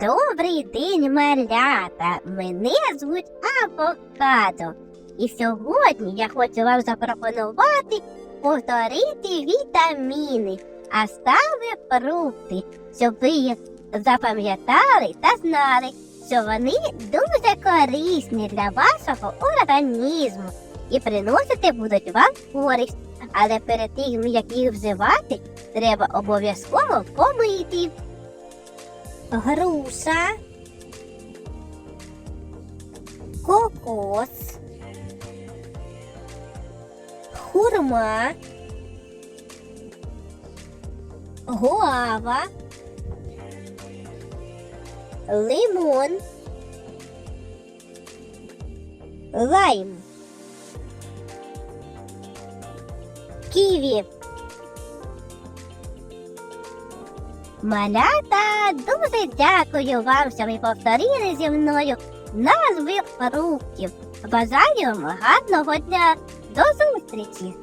Добрий день, малята! Мене звуть Авокадо. І сьогодні я хочу вам запропонувати повторити вітаміни, а саме фрукти, щоб ви їх запам'ятали та знали, що вони дуже корисні для вашого організму і приносити будуть вам користь. Але перед тим, як їх вживати, треба обов'язково помити. Груша, кокос, хурма, гуава, лимон, лайм, ківі. Малята, дуже дякую вам, що ви повторили зі мною назви фруктів. Бажаю вам гарного дня. До зустрічі!